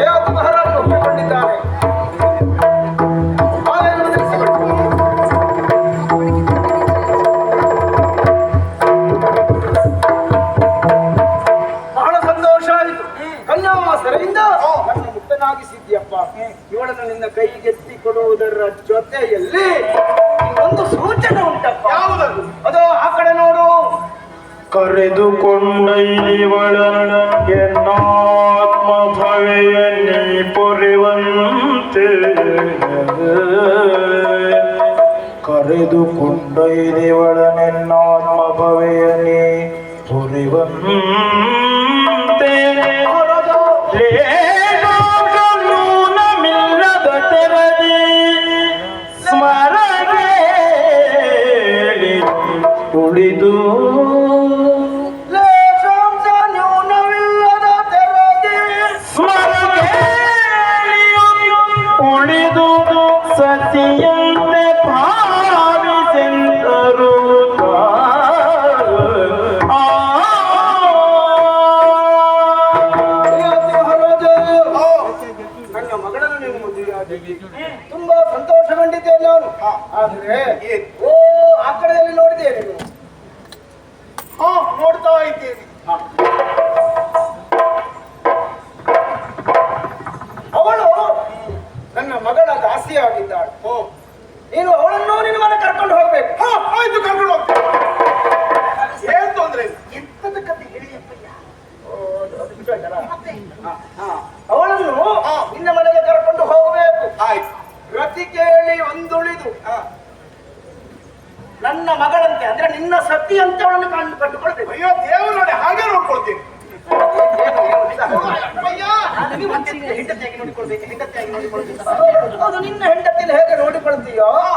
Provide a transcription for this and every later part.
ಅದು ಮಹಾರಾಜ ಕರೆದುಕೊಂಡೈದೆವಳ ನೆನ್ನಾತ್ಮ ಭವೆಯನ್ನೇ இருந்தியோ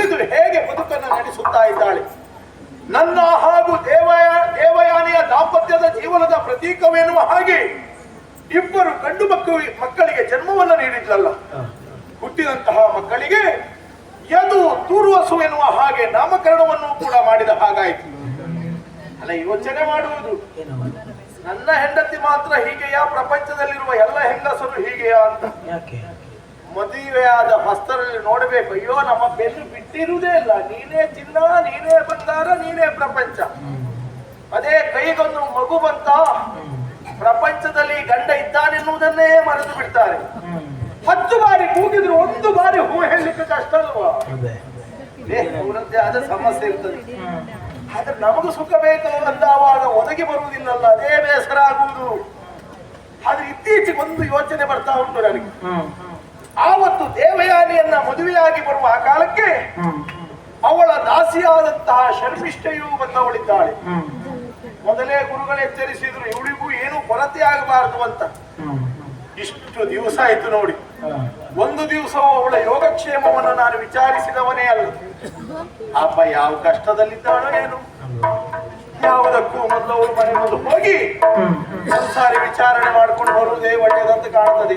ತಿಳಿದು ಹೇಗೆ ಬದುಕನ್ನು ನಡೆಸುತ್ತಾ ಇದ್ದಾಳೆ? ನನ್ನ ಹಾಗೂ ದೇವಯ ದೇವಯಾನಿಯ ದಾಂಪತ್ಯದ ಜೀವನದ ಪ್ರತೀಕವೆನ್ನುವ ಹಾಗೆ ಇಬ್ಬರು ಗಂಡು ಮಕ್ಕಳು ಮಕ್ಕಳಿಗೆ ಜನ್ಮವನ್ನು ನೀಡಿದ್ಲಲ್ಲ. ಹುಟ್ಟಿದಂತಹ ಮಕ್ಕಳಿಗೆ ಯದು ತೂರ್ವಸು ಎನ್ನುವ ಹಾಗೆ ನಾಮಕರಣವನ್ನು ಕೂಡ ಮಾಡಿದ ಹಾಗಾಯಿತು. ಅಲ್ಲ ಯೋಚನೆ ಮಾಡುವುದು. ನನ್ನ ಹೆಂಡತಿ ಮಾತ್ರ ಹೀಗೆಯಾ? ಪ್ರಪಂಚದಲ್ಲಿರುವ ಎಲ್ಲ ಹೆಂಗಸರು ಹೀಗೆಯಾ ಅಂತ. ಮದುವೆಯಾದ ಹಸ್ತರಲ್ಲಿ ನೋಡಬೇಕು ಅಯ್ಯೋ ನಮ್ಮ ಬೆನ್ನು ಬಿಟ್ಟಿರುವುದೇ ಇಲ್ಲ. ನೀನೇ ಚಿನ್ನ ನೀನೇ ಬಂಗಾರ ನೀನೇ ಪ್ರಪಂಚ. ಅದೇ ಕೈಗೊಂದು ಮಗು ಬಂತ ಪ್ರಪಂಚದಲ್ಲಿ ಗಂಡ ಇದ್ದಾನೆನ್ನುವುದನ್ನೇ ಮರೆತು ಬಿಡ್ತಾರೆ. ಹತ್ತು ಬಾರಿ ಕೂಗಿದ್ರು ಒಂದು ಬಾರಿ ಹೂ ಹೇಳಲಿಕ್ಕೆ ಕಷ್ಟ ಅಲ್ವಾ ಅವರದ್ದೇ ಆದ ಸಮಸ್ಯೆ ಇರ್ತದೆ. ಆದ್ರೆ ನಮಗೂ ಸುಖ ಬೇಕು ಅಂದಾವಾಗ ಒದಗಿ ಬರುವುದಿಲ್ಲಲ್ಲ ಅದೇ ಬೇಸರ ಆಗುವುದು. ಆದ್ರೆ ಇತ್ತೀಚೆಗೆ ಒಂದು ಯೋಚನೆ ಬರ್ತಾ ಉಂಟು ನನಗೆ. ಆವತ್ತು ದೇವಯಾನಿಯನ್ನ ಮದುವೆಯಾಗಿ ಬರುವ ಆ ಕಾಲಕ್ಕೆ ಅವಳ ದಾಸಿಯಾದಂತಹ ಶರ್ಮಿಷ್ಠೆಯು ಬಂದವಳಿದ್ದಾಳೆ. ಮೊದಲೇ ಗುರುಗಳು ಎಚ್ಚರಿಸಿದ್ರು ಇವಳಿಗೂ ಏನು ಕೊರತೆ ಆಗಬಾರದು ಅಂತ. ಇಷ್ಟು ದಿವಸ ಆಯ್ತು ನೋಡಿ. ಒಂದು ದಿವಸವೂ ಅವಳ ಯೋಗಕ್ಷೇಮವನ್ನು ನಾನು ವಿಚಾರಿಸಿದವನೇ ಅಲ್ಲ. ಅಪ್ಪ ಯಾವ ಕಷ್ಟದಲ್ಲಿದ್ದಾಳೋ ಏನು. ಯಾವುದಕ್ಕೂ ಮೊದಲು ಅವಳು ಮನೆ ಮುಂದೆ ಹೋಗಿ ಒಂದ್ಸಾರಿ ವಿಚಾರಣೆ ಮಾಡ್ಕೊಂಡು ಬರುವುದೇ ಒಳ್ಳೆಯದಂತ ಕಾಣ್ತದೆ.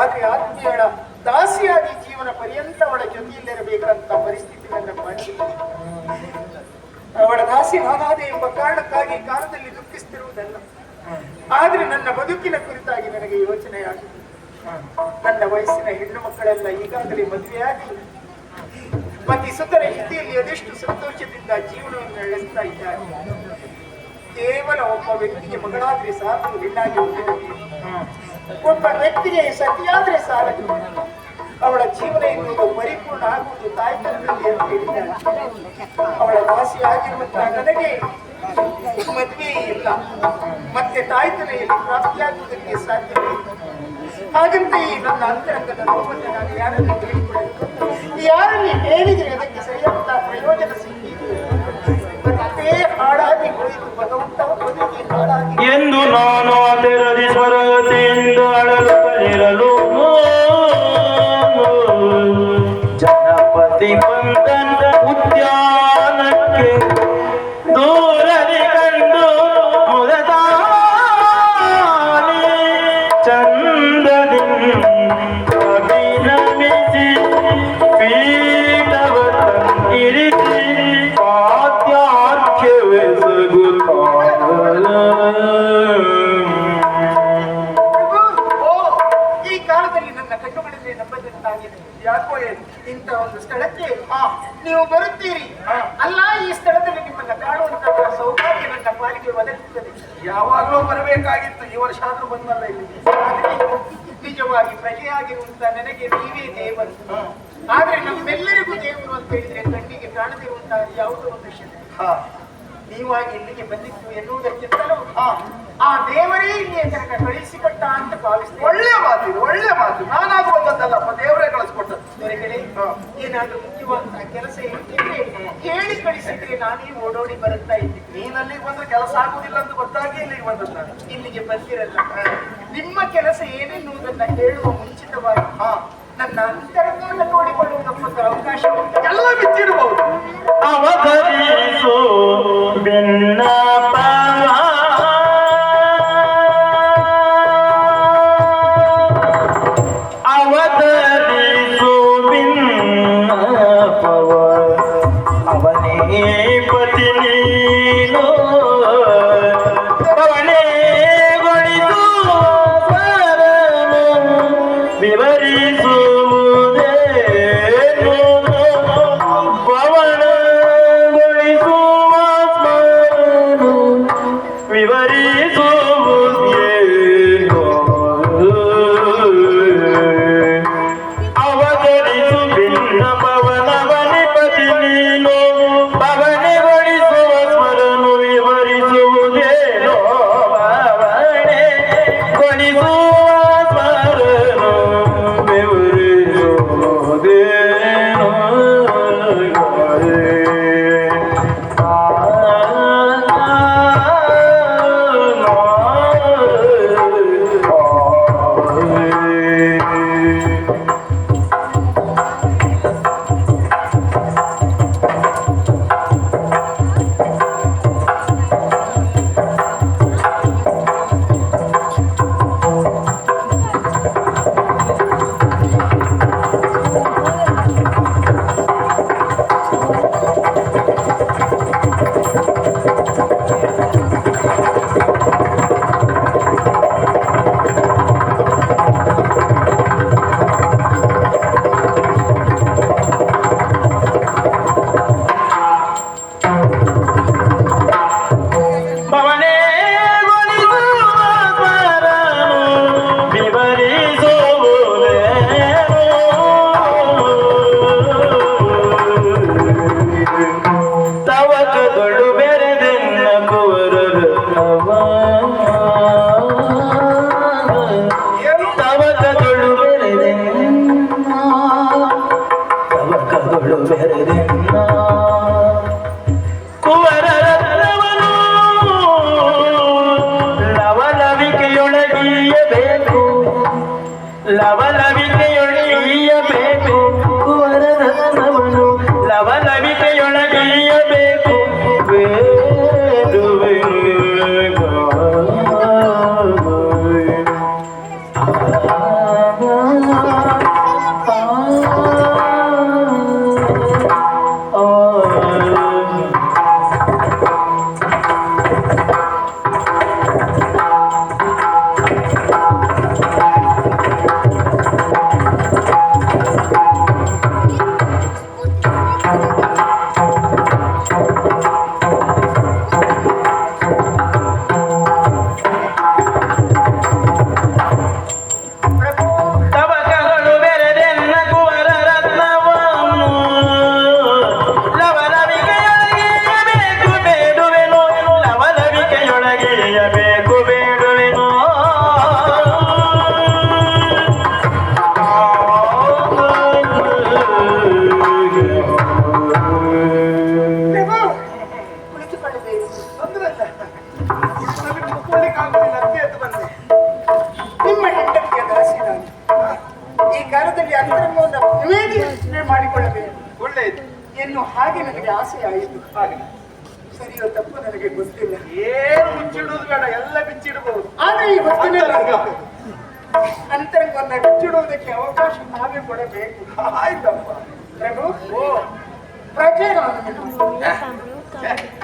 ಆದ್ರೆ ಆತ್ಮೀಯಳ ದಾಸಿಯಾಗಿ ಜೀವನ ಪರ್ಯಂತ ಅವಳ ಜೊತೆಯಲ್ಲಿರಬೇಕಂತ ಪರಿಸ್ಥಿತಿ ನನ್ನ ಮಾಡಿದೆ ಅವಳ ದಾಸಿ ನಾನಾದೆ ಎಂಬ ಕಾರಣಕ್ಕಾಗಿ ಕಾಲದಲ್ಲಿ ದುಃಖಿಸುತ್ತಿರುವುದಲ್ಲ ಆದ್ರೆ ನನ್ನ ಬದುಕಿನ ಕುರಿತಾಗಿ ನನಗೆ ಯೋಚನೆ ಆಗಿದೆ ನನ್ನ ವಯಸ್ಸಿನ ಹೆಣ್ಣು ಮಕ್ಕಳೆಲ್ಲ ಈಗಾಗಲೇ ಮದುವೆಯಾಗಿ ಪತಿ ಸುತರ ಹಿಂದಿಯಲ್ಲಿ ಅದೆಷ್ಟು ಸಂತೋಷದಿಂದ ಜೀವನವನ್ನು ನಡೆಸ್ತಾ ಇದ್ದಾರೆ. ಕೇವಲ ಒಬ್ಬ ವ್ಯಕ್ತಿಗೆ ಮಗಳಾದ್ರೆ ಸಾಕು, ಹೆಣ್ಣಾಗಿ ಹುಟ್ಟಿದಳು. ಒಬ್ಬ ವ್ಯಕ್ತಿಗೆ ಸತಿಯಾದ್ರೆ ಸಾಲದು. ಅವಳ ಜೀವನ ಎನ್ನುವುದು ಪರಿಪೂರ್ಣ ಆಗುವುದು ತಾಯ್ತನದಲ್ಲಿ ಅಂತ ಹೇಳಿದ್ದಾರೆ ಅವಳ ವಾಸಿಯಾಗಿರುವಂತಹ ನನಗೆ ಮದುವೆ ಇಲ್ಲ. ಮತ್ತೆ ತಾಯ್ತನ ಪ್ರಾಪ್ತಿಯಾಗುವುದಕ್ಕೆ ಸಾಧ್ಯವೇ ಹಾಗಂತೆ ಈ ನನ್ನ ಅಂತರಂಗದ ನೋವನ್ನು ನಾನು ಯಾರನ್ನು ಹೇಳಿಕೊಳ್ಳಲು ಯಾರಲ್ಲಿ ಹೇಳಿದರೆ ಅದಕ್ಕೆ ಸರಿಯಾದ ಪ್ರಯೋಜನ ಸಿಕ್ಕಿದೆ ಎಂದು ನಾನು ಅದರದಿ ಸ್ವರತೆಯಿಂದ ಅಳಲು ಜನಪತಿ ಆದ್ರೆ ನಿಜವಾಗಿ ಪ್ರಜೆಯಾಗಿರುವಂತ ನನಗೆ ನೀವೇ ದೇವರು. ಆದ್ರೆ ನಮ್ಮೆಲ್ಲರಿಗೂ ದೇವರು ಅಂತ ಹೇಳಿದ್ರೆ ಕಣ್ಣಿಗೆ ಕಾಣದಿರುವಂತಹ ಯಾವುದೋ ಒಂದು ಶಕ್ತಿ ಹಾ. ನೀವಾಗಿ ಇಲ್ಲಿಗೆ ಬಂದಿತ್ತು ಎನ್ನುವುದಕ್ಕಿಂತಲೂ. ಆ ದೇವರೇ ಇಲ್ಲಿ ತನಕ ಕಳಿಸಿಕೊಟ್ಟ ಅಂತ ಭಾವಿಸ್ತೇನೆ. ಒಳ್ಳೆ ಮಾತು ಒಳ್ಳೆ ಮಾತು. ನಾನಾಗ ಬಂದದ್ದಲ್ಲಪ್ಪ ದೇವರೇ ಕಳಿಸ್ಕೊಟ್ಟದ್ದು. ಏನಾದ್ರೂ ಮುಖ್ಯವಾದಂತಹ ಕೆಲಸ ಏನಿದೆ ಹೇಳಿ ಕಳಿಸಿದ್ರೆ ನಾನೇ ಓಡೋಡಿ ಬರುತ್ತಾ ಇದ್ದೀನಿ? ನೀನ್ ಅಲ್ಲಿಗೆ ಬಂದ್ರೆ ಕೆಲಸ ಆಗುದಿಲ್ಲ ಅಂತ ಗೊತ್ತಾಗಿ ಇಲ್ಲಿಗೆ ಬಂದದ್ದು ನಾನು ಇಲ್ಲಿಗೆ ಬಂದಿರಲ್ಲ. ನಿಮ್ಮ ಕೆಲಸ ಏನೆನ್ನುವುದನ್ನ ಹೇಳುವ ಮುಂಚಿತವಾಗಿ ಹಾ. ನನ್ನ ಅಂತರಂಗವನ್ನು ನೋಡಿಕೊಳ್ಳುವುದಕ್ಕೊಂದು ಅವಕಾಶ ಎಲ್ಲ ಬಿಚ್ಚಿಡಬಹುದು ಅವತರಿಸು ನಿಮ್ಮ ಹೆಂಡತಿಯ ದಾಸಿ ನಾನು ಈ ಕಾಲದಲ್ಲಿ ಅಂತರಂಗವನ್ನು ವಿವೇಚನೆ ಮಾಡಿಕೊಳ್ಳಬೇಕು ಒಳ್ಳೆಯದು ಎನ್ನು ಹಾಗೆ ನನಗೆ ಆಸೆ ಆಯಿತು ಹಾಗೆ ಸರಿಯೋ ತಪ್ಪು ನನಗೆ ಗೊತ್ತಿಲ್ಲ ಏನು ಮುಚ್ಚಿಡುವುದು ಬೇಡ ಎಲ್ಲ ಬಿಚ್ಚಿಡಬಹುದು ಆದ್ರೆ ಈ ಹೊತ್ತಿನಲ್ಲಿ ಅಂತರಂಗ. ಅಂತರಂಗವನ್ನು ಬಿಚ್ಚಿಡುವುದಕ್ಕೆ ಅವಕಾಶ ನಾವೇ ಕೊಡಬೇಕು ಆಯ್ತಪ್ಪ ಪ್ರಭು ಪ್ರಜೆ ನಾನು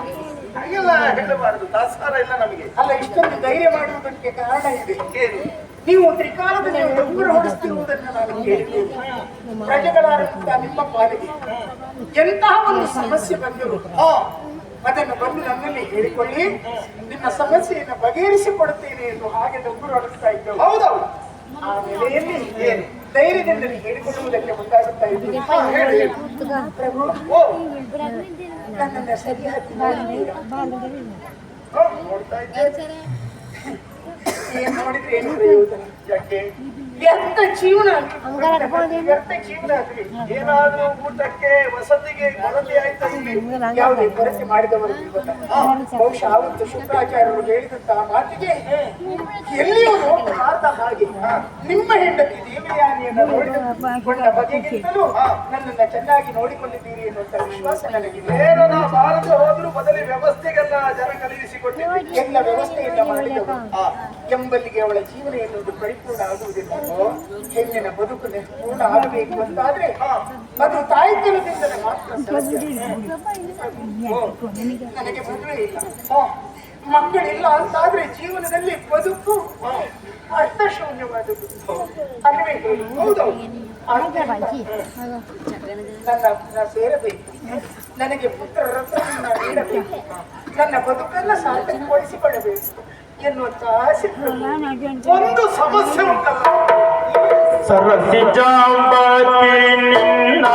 ಹಾಗೆಲ್ಲ ಹೇಳಬಾರದು. ದಾಸಾರ ಇಲ್ಲ ನಮಗೆ. ಅಲ್ಲ ಇಷ್ಟೊಂದು ಧೈರ್ಯ ಮಾಡುವುದಕ್ಕೆ ಕಾರಣ ಇದೆ. ನೀವು ತ್ರಿಕಾಲದಲ್ಲಿ ಡೊಂಗುರ ಹೊಡಿಸ್ತಿರುವುದನ್ನು ನಾನು ಕೇಳಿದ್ದೇನೆ ಪ್ರಜೆಗಳಾದಂತಹ ನಿಮ್ಮ ಪಾಲಿಗೆ ಎಂತಹ ಒಂದು ಸಮಸ್ಯೆ ಬಂದಿರು ಹಾ ಅದನ್ನು ಬಂದು ನನ್ನಲ್ಲಿ ಹೇಳಿಕೊಳ್ಳಿ. ನಿಮ್ಮ ಸಮಸ್ಯೆಯನ್ನು ಬಗೆಹರಿಸಿಕೊಡುತ್ತೇನೆ ಎಂದು ಹಾಗೆ ಡೊಂಗುರ ಹೊಡಿಸ್ತಾ ಇದ್ದೆವು ಹೌದೌದು. ಆ ನೆಲೆಯಲ್ಲಿ ಏನು? ಧೈರ್ಯದಿಂದ ಹೇಳಿಕೊಳ್ಳುವುದಕ್ಕೆ ಮುಂದಾಗುತ್ತಾ ಇದ್ದೀನಿ ಹೇಳಿ ಓ. ಪ್ರಭು ಓ ನನ್ನನ್ನು ಸರಿ ಹತ್ತಿ ಮಾಡಿದ್ದೀರಾ? ಹಾ, ನೋಡ್ತಾ ಇದ್ದೆ ನೋಡಿದ್ರೆ ಏನು ಪ್ರಯೋಜನ ಯಾಕೆ ವ್ಯರ್ಥ ಜೀವನ ವ್ಯರ್ಥ ಜೀವನ ಆಗಲಿ. ಏನಾದ್ರೂ ಊಟಕ್ಕೆ ವಸತಿಗೆ ಕೊರತೆ ಆಯ್ತಾ ಯಾವುದೇ ಕೊರತೆ ಮಾಡಿದವರು? ಬಹುಶಃ ಅವತ್ತು ಶುಕ್ರಾಚಾರ್ಯರು ಹೇಳಿದಂತಹ ಮಾತಿಗೆ ಎಲ್ಲಿಯೂ ಮಾತ ಹಾಗೆ. ನಿಮ್ಮ ಹೆಂಡತಿ ದೇವಯಾನಿಯನ್ನು ನೋಡಿಕೊಂಡ ಬಗೆಗಿಂತಲೂ ನನ್ನನ್ನ ಚೆನ್ನಾಗಿ ನೋಡಿಕೊಂಡಿದ್ದೀರಿ ಎನ್ನುವಂತ ವಿಶ್ವಾಸ ನನಗಿದೆ. ನಾ ಬಾರದೆ ಹೋದ್ರು ಬದಲಿ ವ್ಯವಸ್ಥೆಗೆಲ್ಲ ಜನ ಕಲಿಸಿಕೊಟ್ಟಿದ್ದು ಎಲ್ಲ ವ್ಯವಸ್ಥೆಯನ್ನ ಮಾಡಿದವರು. ಎಂಬಲ್ಲಿಗೆ ಅವಳ ಜೀವನ ಎನ್ನುವುದು ಪರಿಪೂರ್ಣ ಆಗುವುದಿಲ್ಲ. ಹೆಣ್ಣಿನ ಬದುಕು ಪೂರ್ಣ ಆಗಬೇಕು ಅಂತಾದ್ರೆ ಅದು ತಾಯ್ತನದಿಂದಲೇ ಮಾತ್ರ ನನಗೆ ಮದುವೆ ಇಲ್ಲ. ಮಕ್ಕಳಿಲ್ಲ ಅಂತಾದ್ರೆ ಜೀವನದಲ್ಲಿ ಬದುಕು ಅರ್ಥಶೂನ್ಯವಾದದ್ದು. ಅಲ್ವೇ? ಆದ್ದರಿಂದ ನನ್ನ ಸೇರಬೇಕು. ನನಗೆ ಪುತ್ರ ರತ್ನವನ್ನ ನೀಡಬೇಕು. ನನ್ನ ಬದುಕನ್ನ ಸಾರ್ಥಕಗೊಳಿಸಿಕೊಳ್ಳಬೇಕು ಎನ್ನುವಂತ ಒಂದು ಸಮಸ್ಯೆ ಉಂಟಲ್ಲ. ಸರಸಿ ಜಾಂಬಾಕಿ ನಿನ್ನ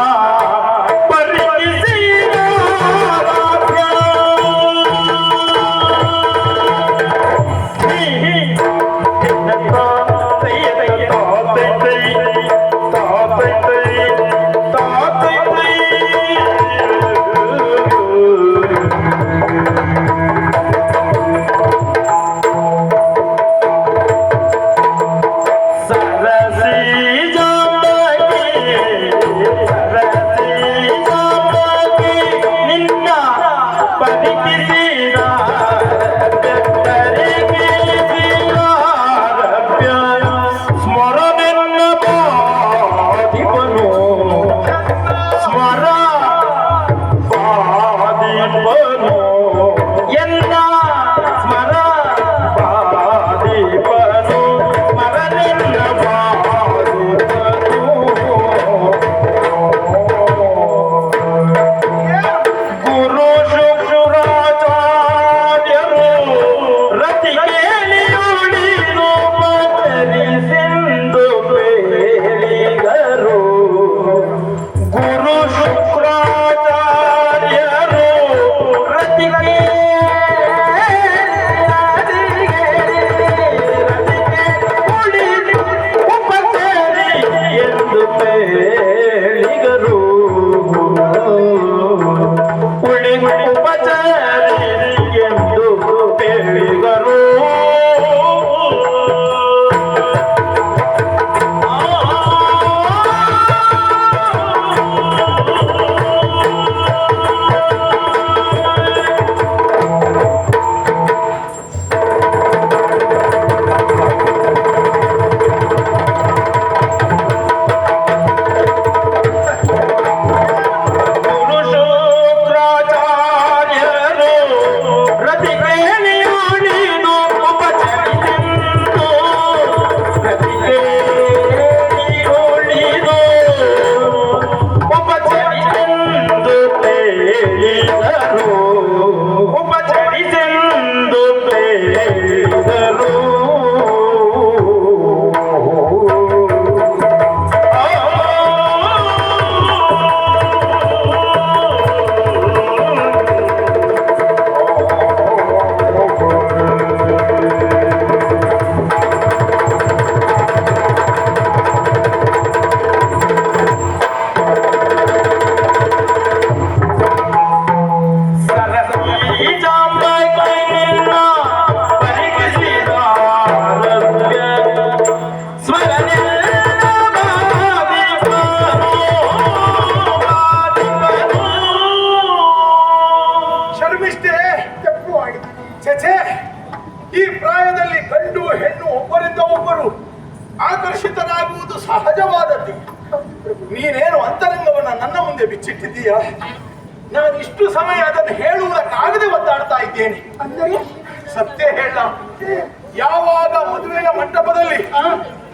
ಮದುವೆಯ ಮಂಟಪದಲ್ಲಿ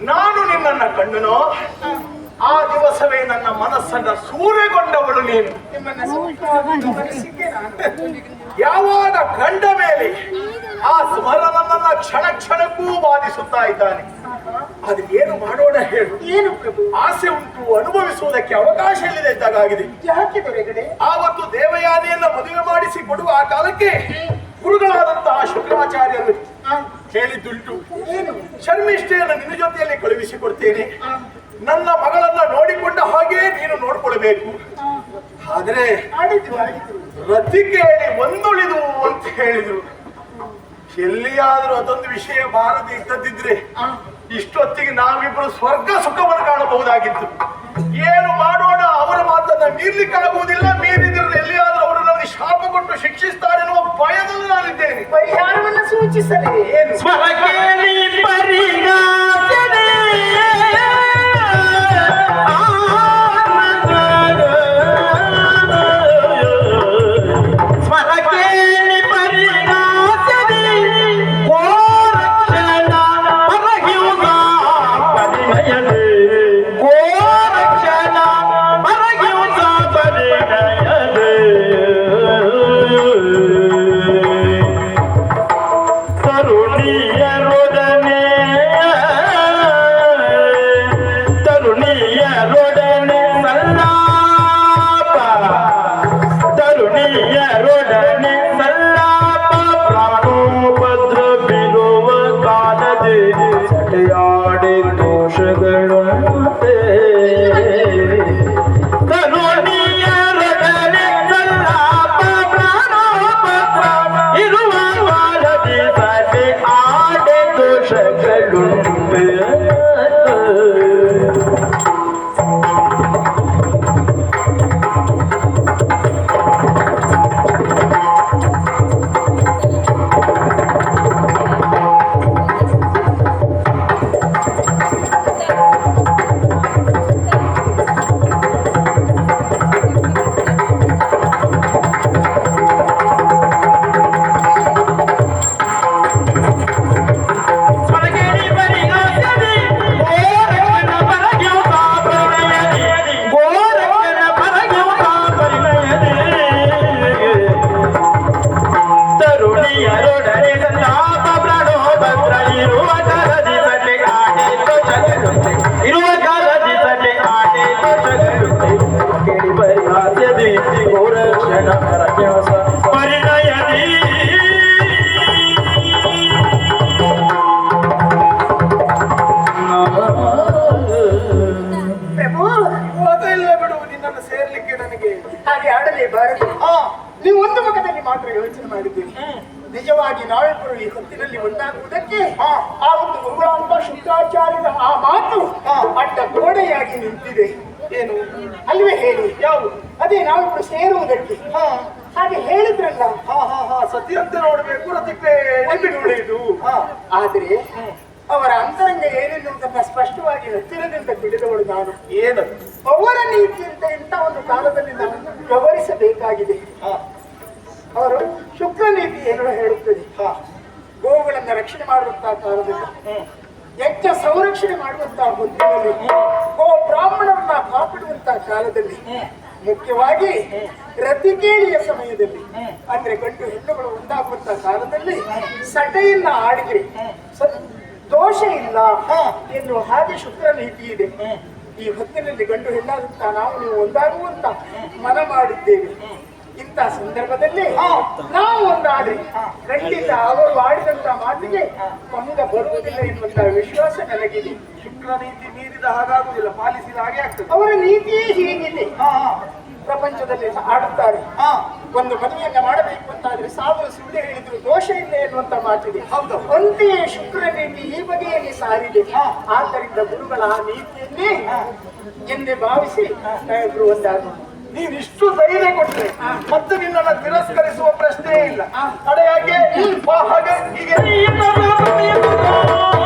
ನಾನು ನಿನ್ನನ್ನ ಕಂಡನೋ? ಆ. ದಿವಸವೇ ನನ್ನ ಮನಸ್ಸನ್ನ ಸೂರೆಗೊಂಡವಳು ನೀನು. ಯಾವಾಗ ಕಂಡ ಮೇಲೆ ಆ ಸ್ಮರ ನನ್ನನ್ನ ಕ್ಷಣ ಕ್ಷಣಕ್ಕೂ ಬಾಧಿಸುತ್ತಾ ಇದ್ದಾನೆ. ಅದು ಏನು ಮಾಡೋಣ ಹೇಳು. ಏನು ಪ್ರಭು? ಆಸೆ ಉಂಟು ಅನುಭವಿಸುವುದಕ್ಕೆ ಅವಕಾಶ ಇಲ್ಲದೆ ಇದ್ದಾಗಿದೆ ಯಾಕೆ ದೊರೆಗಡೆ ಆವತ್ತು ದೇವಯಾನಿಯನ್ನ ಮದುವೆ ಮಾಡಿಸಿ ಕೊಡುವ ಆ ಕಾಲಕ್ಕೆ ಗುರುಗಳಾದಂತಹ ಶುಕ್ರಾಚಾರ್ಯರು ಏನು ಶರ್ಮಿಷ್ಠೆಯನ್ನು ನಿನ್ನ ಜೊತೆಯಲ್ಲಿ ಕಳುಹಿಸಿಕೊಡ್ತೇನೆ. ನನ್ನ ಮಗಳನ್ನ ನೋಡಿಕೊಂಡ ಹಾಗೆ ನೀನು ನೋಡ್ಕೊಳ್ಬೇಕು. ಆದ್ರೆ ಆಡಿದ್ರು ಆಡಿದ್ರು ರತಿ ಕೇಳಿ ಒಂದುಳಿದು ಅಂತ ಹೇಳಿದ್ರು. ಎಲ್ಲಿಯಾದ್ರೂ ಅದೊಂದು ವಿಷಯ ಬಾರದೆ ಇದ್ದದಿದ್ರೆ ಇಷ್ಟೊತ್ತಿಗೆ ನಾವಿಬ್ಬರು ಸ್ವರ್ಗ ಸುಖವನ್ನು ಕಾಣಬಹುದಾಗಿತ್ತು. ಏನು ಮಾಡೋಣ? ಅವರ ಮಾತನ್ನ ಮೀರ್ಲಿಕ್ಕಾಗುವುದಿಲ್ಲ ಮೀರಿದ್ರೆ ನನಗೆ ಶಾಪ ಕೊಟ್ಟು ಶಿಕ್ಷಿಸ್ತಾರೆ ಎನ್ನುವ ಭಯದಲ್ಲಿ ನಾನಿದ್ದೇನೆ. ಪರಿಹಾರವನ್ನ ಸೂಚಿಸಲೇ. ಏನು? ನೀವು ಒಂದು ಮುಖದಲ್ಲಿ ಮಾತ್ರ ಯೋಚನೆ ಮಾಡಿದ್ದೀರಿ. ನಿಜವಾಗಿ ನಾವಿಬ್ಬರು ಈ ಹೊತ್ತಿನಲ್ಲಿ ಒಂದಾಗುವುದಕ್ಕೆ. ಆ ಒಂದು ಶುಕ್ರಾಚಾರ್ಯರ ಆ ಮಾತು ಹಾ. ಅಡ್ಡ ಗೋಡೆಯಾಗಿ ನಿಂತಿದೆ. ಏನು? ಅಲ್ವೇ ಹೇಳಿ ಯಾವುದು? ಅದೇ ಸೇರುವುದಕ್ಕೆ ಹಾ. ಹಾಗೆ ಹೇಳಿದ್ರಲ್ಲ. ಹಾ ಹಾ ಹಾ. ಸತ್ಯಂತೆ ನೋಡ್ಬೇಕು ರತಿಕೆ ಉಳಿದು ಹಾ. ಆದ್ರೆ ಅವರ ಅಂತರಂಗ ಅಂತ ಸ್ಪಷ್ಟವಾಗಿ ಹತ್ತಿರದಿಂದ ತಿಳಿದವಳು ನಾನು. ಏನು? ಅವರ ಅಂತ ಇಂಥ ಒಂದು ಕಾಲದಲ್ಲಿ ನಾನು ವ್ಯವಹರಿಸಬೇಕಾಗಿದೆ. ಹಾ. ಅವರು ಶುಕ್ರ ನೀತಿ ಏನೋ ಹೇಳುತ್ತದೆ. ಹಾ. ಗೋವುಗಳನ್ನ ರಕ್ಷಣೆ ಮಾಡುವಂತಹ ಕಾಲದಲ್ಲಿ. ಯಜ್ಞ ಸಂರಕ್ಷಣೆ ಮಾಡುವಂತಹ ಹೊತ್ತಿನಲ್ಲಿ ಗೋ ಬ್ರಾಹ್ಮಣರನ್ನ ಕಾಪಿಡುವಂತಹ ಕಾಲದಲ್ಲಿ. ಮುಖ್ಯವಾಗಿ ರತಿಕೇಳಿಯ ಸಮಯದಲ್ಲಿ ಅಂದ್ರೆ ಗಂಡು ಹೆಣ್ಣುಗಳು ಉಂಟಾಗುವಂತ ಕಾಲದಲ್ಲಿ ಸಟೆಯನ್ನ ಆಡಿದ್ರೆ ದೋಷ ಇಲ್ಲ ಎನ್ನುವ ಹಾಗೆ ಶುಕ್ರ ನೀತಿ ಇದೆ ಈ ಹೊತ್ತಿನಲ್ಲಿ ಗಂಡು ಹೆಣ್ಣಾಗುತ್ತಾ ನಾವು ನೀವು ಒಂದಾಗುವಂತ ಮನ ಮಾಡಿದ್ದೇವೆ ಇಂಥ ಸಂದರ್ಭದಲ್ಲಿ ನಾವು ಒಂದಾದ್ರೆ ಖಂಡಿತ ಅವರು ಆಡಿದಂತ ಮಾತಿಗೆ ಮಂಗ ಬರುವುದಿಲ್ಲ ಎನ್ನುವಂತಹ ವಿಶ್ವಾಸ ನನಗಿದೆ. ಶುಕ್ರ ನೀತಿ ಮೀರಿದ ಹಾಗಾಗುದಿಲ್ಲ ಪಾಲಿಸಿದ ಹಾಗೆ ಆಗ್ತದೆ. ಅವರ ನೀತಿಯೇ ಹೀಗಿದೆ. ಹಾ ಪ್ರಪಂಚದಲ್ಲಿ ಆಡುತ್ತಾರೆ. ಹಾ. ಒಂದು ಮದುವೆಯನ್ನ ಮಾಡಬೇಕು ಅಂತಾದ್ರೆ ಸಾವಿರ ಸುಳ್ಳು ಹೇಳಿದ್ರು ದೋಷ ಇಲ್ಲ ಎನ್ನುವಂತ ಮಾತಿದೆ. ಹೌದು. ಅಂತೆಯೇ ಶುಕ್ರ ನೀತಿ ಈ ಬಗೆಯಲ್ಲಿ ಸಾರಿದೆ. ಆದ್ದರಿಂದ ಗುರುಗಳ ಆ ನೀತಿಯನ್ನೇ ಎಂದೇ ಭಾವಿಸಿ ನಾವಿಬ್ರು ಒಂದಾಗೋಣ ನೀನ್ ಇಷ್ಟು ಧೈರ್ಯ ಕೊಟ್ಟರೆ ಮತ್ತೆ ನಿನ್ನನ್ನು ತಿರಸ್ಕರಿಸುವ ಪ್ರಶ್ನೆ ಇಲ್ಲ. ತಡೆಯಾಗೆ ಹೀಗೆ ಹಾಗೆ.